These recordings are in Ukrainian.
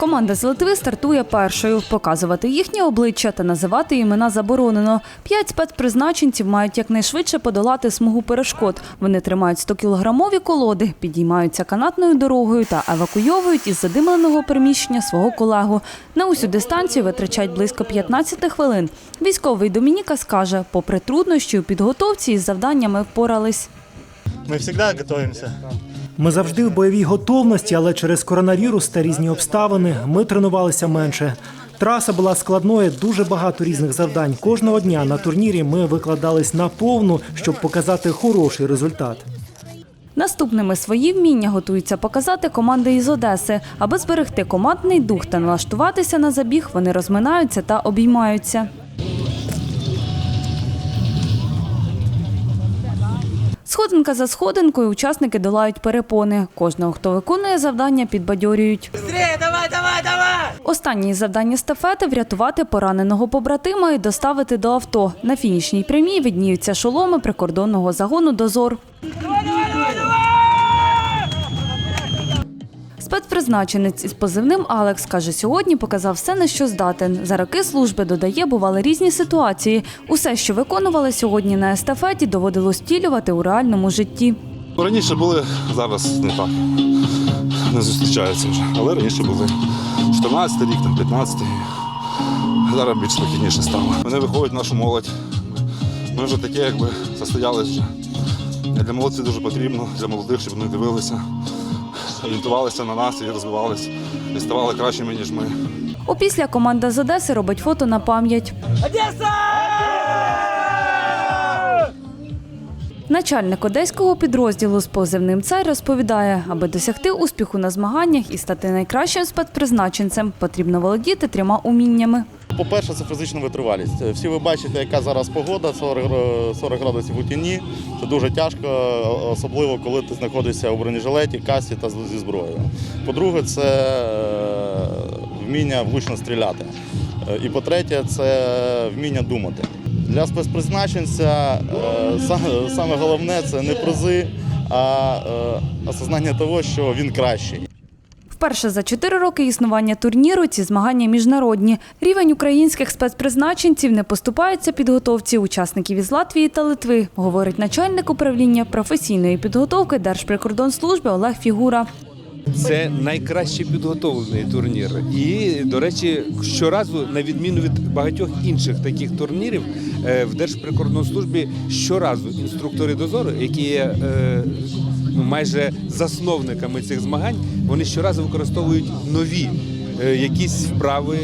Команда з Литви стартує першою. Показувати їхні обличчя та називати імена заборонено. П'ять спецпризначенців мають якнайшвидше подолати смугу перешкод. Вони тримають 100-кілограмові колоди, підіймаються канатною дорогою та евакуйовують із задимленого приміщення свого колегу. На усю дистанцію витрачають близько 15 хвилин. Військовий Домініка скаже, попри труднощі у підготовці із завданнями впорались. Мы всегда готовимся. Ми завжди в бойовій готовності, але через коронавірус та різні обставини ми тренувалися менше. Траса була складною, дуже багато різних завдань. Кожного дня на турнірі ми викладались на повну, щоб показати хороший результат. Наступними свої вміння готуються показати команди із Одеси. Аби зберегти командний дух та налаштуватися на забіг, вони розминаються та обіймаються. Сходинка за сходинкою учасники долають перепони. Кожного, хто виконує завдання, підбадьорюють. Останнє завдання стафети врятувати пораненого побратима і доставити до авто. На фінішній прямій видніються шоломи прикордонного загону Дозор. Спецпризначенець із позивним Алекс каже, сьогодні показав все, на що здатен. За роки служби додає, бували різні ситуації. Усе, що виконували сьогодні на естафеті, доводилось втілювати у реальному житті. Раніше були, зараз не так. Не зустрічаються вже. Але раніше були 14 рік, там 15 Зараз більш спокійніше стало. Вони виходять нашу молодь. Ми вже таке, якби застоялись вже. Для молодь це дуже потрібно, для молодих, щоб вони дивилися, орієнтувалися на нас і розвивалися, і ставали кращими, ніж ми. Опісля команда з Одеси робить фото на пам'ять. Начальник одеського підрозділу з позивним цар розповідає, аби досягти успіху на змаганнях і стати найкращим спецпризначенцем, потрібно володіти трьома уміннями. По-перше, це фізична витривалість. Всі ви бачите, яка зараз погода, 40, 40 градусів у тіні. Це дуже тяжко, особливо коли ти знаходишся у бронежилеті, касі та зі зброєю. По-друге, це е, вміння влучно стріляти. Е, І по-третє, це вміння думати. Для спецпризначенця е, саме головне це не призи, а е, осознання того, що він кращий. Вперше за чотири роки існування турніру ці змагання міжнародні. Рівень українських спецпризначенців не поступається підготовці учасників із Латвії та Литви, говорить начальник управління професійної підготовки Держприкордонслужби Олег Фігура. Це найкраще підготовлений турнір. І, до речі, щоразу, на відміну від багатьох інших таких турнірів, е, в Держприкордонслужбі щоразу інструктори дозору, які є е, майже засновниками цих змагань, вони щоразу використовують нові е, якісь вправи,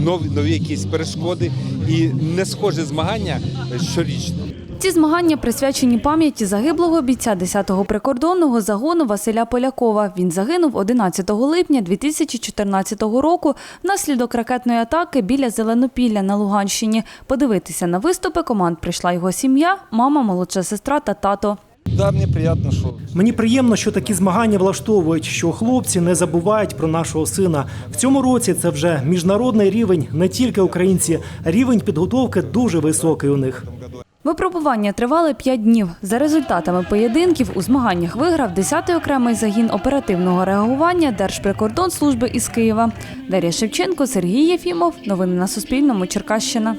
нові, нові якісь перешкоди і не схожі змагання щорічно. Ці змагання присвячені пам'яті загиблого бійця 10-го прикордонного загону Василя Полякова. Він загинув 11 липня 2014 року внаслідок ракетної атаки біля Зеленопілля на Луганщині. Подивитися на виступи команд прийшла його сім'я, мама, молодша сестра та тато. Да, мне приятно, что Мені приємно, що такі змагання влаштовують, що хлопці не забувають про нашого сина. В цьому році це вже міжнародний рівень, не тільки українці. Рівень підготовки дуже високий у них. Випробування тривали 5 днів. За результатами поєдинків у змаганнях виграв 10-й окремий загін оперативного реагування Держприкордонслужби із Києва. Дар'я Шевченко, Сергій Єфімов. Новини на Суспільному. Черкащина.